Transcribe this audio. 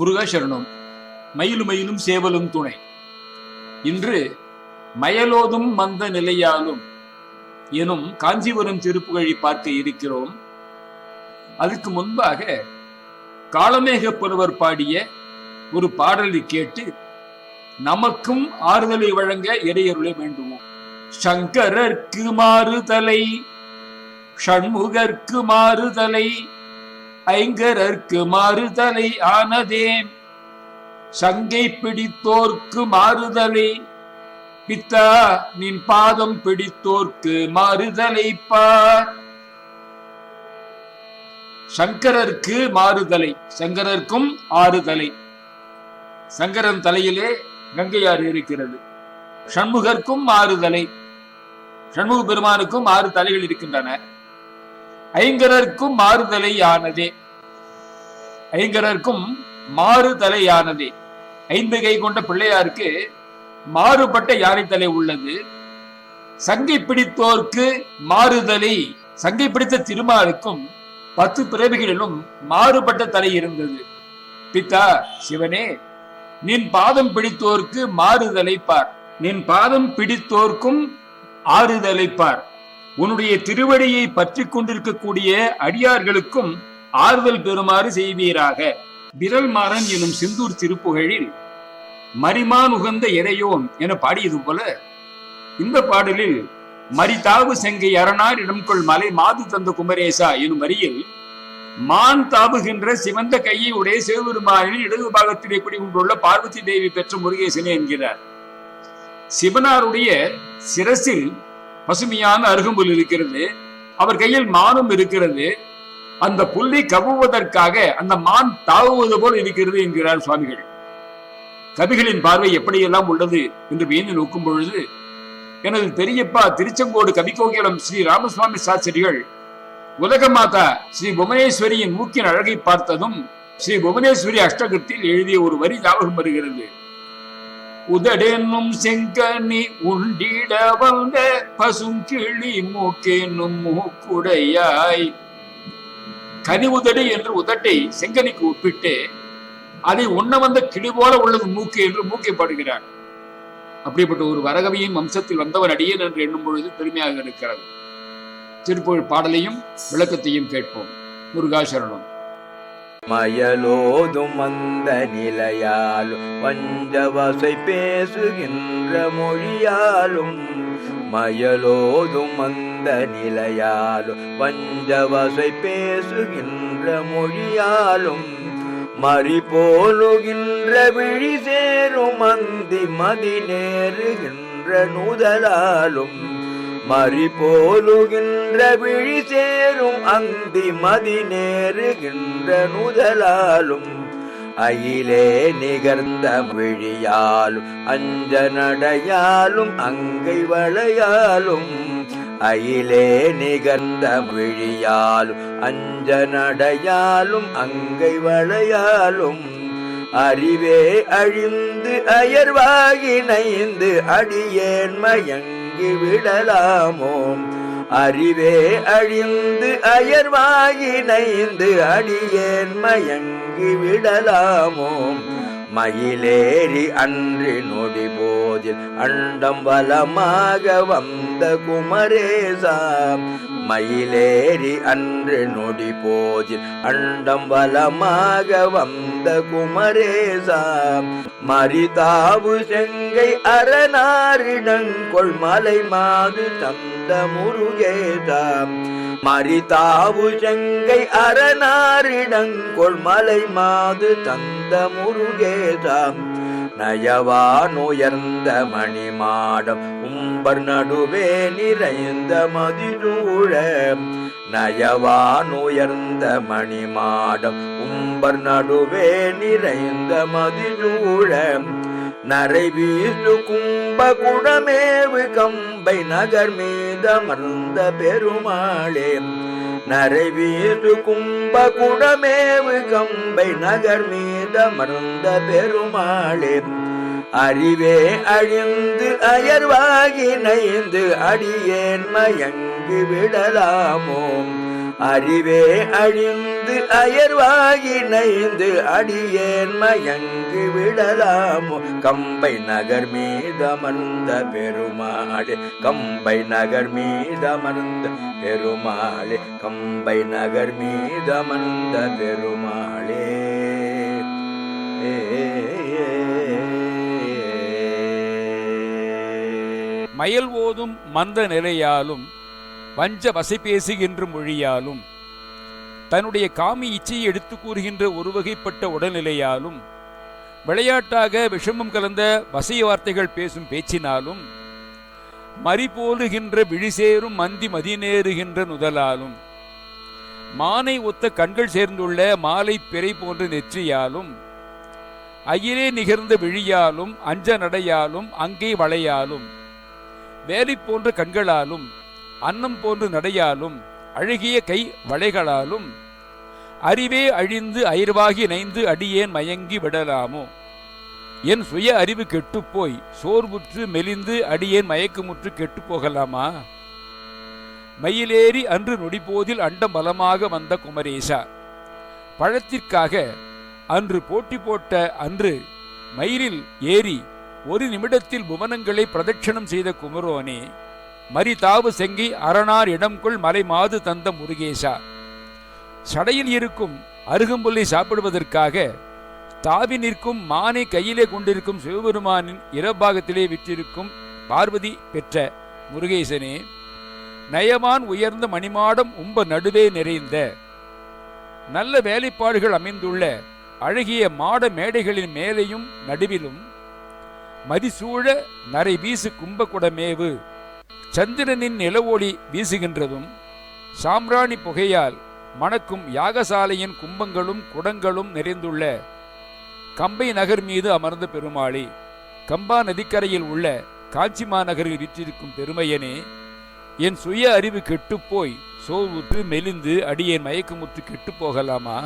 முருகசரணம். மயிலும் மயிலும் சேவலும் துணை. இன்று மயலோதும் மந்த நிலையாலும் எனும் காஞ்சிபுரம் திருப்புகழி பார்க்க இருக்கிறோம். அதுக்கு முன்பாக காளமேக புலவர் பாடிய ஒரு பாடலை கேட்டு நமக்கும் ஆறுதலை வழங்க இறையருளை வேண்டுவோம் சங்கரர்க்கு மாறுதலை ஷண்முகர்க்கு மாறுதலை ஐங்கரர்க்கு மாறுதலை ஆனதேன் சங்கை பிடித்தோர்க்கு மாறுதலை. பித்தா நின் பாதம் பிடித்தோர்க்கு மாறுதலை பார். சங்கரர்க்கு மாறுதலை சங்கரர்க்கும் ஆறுதலை. சங்கரன் தலையிலே கங்கையாறு இருக்கிறது. சண்முகர்க்கும் மாறுதலை. சண்முக பெருமானுக்கும் ஆறு தலைகள் இருக்கின்றன. ஐங்கரர்க்கும் மாறுதலையானதே. ஐங்கரர்க்கும் மாறுதலையானதே. ஐந்து கை கொண்ட பிள்ளையாருக்கு மாறுபட்ட யானை தலை உள்ளது. சங்கை பிடித்தோர்க்கு மாறுதலை சங்கை பிடித்த திருமாலுக்கும் பத்து பிறவிகளிலும் மாறுபட்ட தலை இருந்தது. பித்தா சிவனே நின் பாதம் பிடித்தோர்க்கு மாறுதலை பார். நின் பாதம் பிடித்தோர்க்கும் ஆறுதலை பார். உன்னுடைய திருவடியை பற்றி கொண்டிருக்கக்கூடிய அடியார்களுக்கும் ஆறுதல் பெறுமாறு செய்வீராக. விரல் மாறன் எனும் சிந்தூர் திருப்புகழில் மரிமான் உகந்த இறையோன் என பாடியது போல இந்த பாடலில் மரிதாவு செங்கை அரணார் இடம்கொள் மலை மாது தந்த குமரேசா எனும் வரியில் மான் தாவுகின்ற சிவந்த கையை உடைய சிவபெருமானின் இடது பாகத்திலே குடிகொண்டுள்ள பார்வதி தேவி பெற்ற முருகேசனே என்கிறார். சிவனாருடைய சிரசில் பசுமையான அருகம்புல் இருக்கிறது. அவர் கையில் மானும் இருக்கிறது. அந்த புள்ளி கவுவதற்காக அந்த மான் தாவுவது போல் இருக்கிறது என்கிறார் சுவாமிகள். கவிகளின் பார்வை எப்படியெல்லாம் உள்ளது என்று வியந்து நோக்கும் பொழுது எனது பெரியப்பா திருச்செங்கோடு கவிக்கோகிலம் ஸ்ரீ ராமசுவாமி சாஸ்திரிகள் உலக மாதா ஸ்ரீ புவனேஸ்வரியின் மூக்கின் அழகை பார்த்ததும் ஸ்ரீ புவனேஸ்வரி அஷ்டகத்தில் எழுதிய ஒரு வரி ஞாபகம் வருகிறது. உதடென்னும் செங்கனி உண்டிட வந்த பசும் கிளி மூக்கேனும் மூக்குடையாய். கனி உதடு என்று உதட்டை செங்கனிக்கு ஒப்பிட்டு அதை உண்ண வந்த கிளி போல உள்ளது மூக்கு என்று மூக்கை பாடுகிறார் அப்படிப்பட்ட ஒரு வரகவியின் வம்சத்தில் வந்தவர் அடியேன் என்று எண்ணும் பொழுது பெருமையாக இருக்கிறது. திருப்புகழ் பாடலையும் விளக்கத்தையும் கேட்போம். முருகாசரணம். மயலோதும் அந்த நிலையாலும் வஞ்சவசை பேசுகின்ற மொழியாலும் மயலோதும் அந்த நிலையாலும் வஞ்சவசை பேசுகின்ற மொழியாலும் மறி போலுகின்ற விழி சேரும் அந்தி மதி நேருகின்ற நுதலாலும். மறி போலுகின்ற விழி சேரும் அந்தி மதி நேருகின்ற நுதலாலும் அயிலே நிகர்ந்த விழியாலும் அஞ்ச நடையாலும் அங்கை வளையாலும் அயிலே நிகர்ந்த விழியாலும் அஞ்ச நடையாலும் அங்கை வளையாலும் அறிவே அழிந்து அயர்வாகி நைந்து அடியேன் மயங்க விடலாமோ அறிவே அழிந்து அயர்வாகி நைந்து அடியேன் மயங்கி விடலாமோ மயிலேறி அன்றி நொடி போதில் அண்டம் வலமாக வந்த குமரேசா. மயிலேறி அன்று நொடி போதில் அண்டம் வலமாக வந்த குமரேசா. மரிதாவு செங்கை அரணாரிடங்கொள் மலை மாது தந்த முருகேதாம் மரிதாவு செங்கை அரணாரிடங்கொள் மலை மாது தந்த முருகேதாம் நயவானுயர்ந்த மணிமாடம் உம்பர் நடுவே நிறைந்த மதிலூழ. நயவானுயர்ந்த மணிமாடம் உம்பர் நடுவே நிறைந்த மதிலூழ. நரைவீழு கும்பகுடமேவு கம்பை நகர் மீதமர்ந்த பெருமாளே. நரைவீழு கும்பகுடமேவு கம்பை நகர் மீதமர்ந்த பெருமாளே. அறிவே அழிந்து அயர்வாகி நைந்து அடியேன் மயங்கி விடலாமோ. அறிவே அழிந்து நைந்து அயர்வாகி நைந்து அடியேன் மயங்கு விடலாமோ? கம்பை நகர் மீதமர்ந்த பெருமாளே கம்பை நகர் மீதமர்ந்த பெருமாளே கம்பை நகர் மீதமர்ந்த பெருமாளே. மயல் ஓதும் மந்த நிலையாலும் வஞ்ச வசை பேசுகின்ற மொழியாலும் தன்னுடைய காமி இச்சையை எடுத்து கூறுகின்ற ஒரு வகைப்பட்ட உடல்நிலையாலும் விளையாட்டாக விஷமம் கலந்த வசைய வார்த்தைகள் பேசும் பேச்சினாலும் மறிபோலுகின்ற விழிசேரும் மந்தி மதிநேறுகின்ற நுதலாலும் மானை ஒத்த கண்கள் சேர்ந்துள்ள மாலை பிறை போன்ற நெற்றியாலும் அயிலே நிகழ்ந்த விழியாலும் அஞ்ச நடையாலும் அங்கே வளையாலும் வேலை போன்ற கண்களாலும் அன்னம் போன்ற நடையாலும் அழகிய கை வளைகளாலும் அறிவே அழிந்து அயிர்வாகி நைந்து அடியேன் மயங்கி விடலாமோ? என் சுய அறிவு கெட்டுப்போய் சோர்வுற்று மெலிந்து அடியேன் மயக்கமுற்று கெட்டுப் போகலாமா மயிலேறி அன்று நொடிபோதில் அண்டம் பலமாக வந்த குமரேசா பழத்திற்காக அன்று போட்டி போட்ட அன்று மயிலில் ஏறி ஒரு நிமிடத்தில் புவனங்களை பிரதட்சணம் செய்த குமரோனே மரிதாவு செங்கி அரணார் இடம்குள் மலை மாது தந்த முருகேசா. சடையில் இருக்கும் அருகம்புல்லை சாப்பிடுவதற்காக தாவி நிற்கும் மானை கையிலே கொண்டிருக்கும் சிவபெருமானின் இரபாகத்திலே விற்றிருக்கும் பார்வதி பெற்ற முருகேசனே நயமான் உயர்ந்த மணிமாடம் உம்ப நடுவே நிறைந்த நல்ல வேலைப்பாடுகள் அமைந்துள்ள அழகிய மாட மேடைகளின் மேலேயும் நடுவிலும் மதிசூழ நரை வீசு கும்பகுடமேவு சந்திரனின் நிலவொளி வீசுகின்றதும் சாம்ராணி புகையால் மணக்கும் யாகசாலையின் கும்பங்களும் குடங்களும் நிறைந்துள்ள கம்பை நகர் மீது அமர்ந்த பெருமாளி கம்பா நதிக்கரையில் உள்ள காஞ்சி மாநகரில் விற்றிருக்கும் பெருமையனே என் சுய அறிவு கெட்டுப்போய் சோவுற்று மெலிந்து அடியேன் மயக்கமுற்று கெட்டுப் போகலாமா?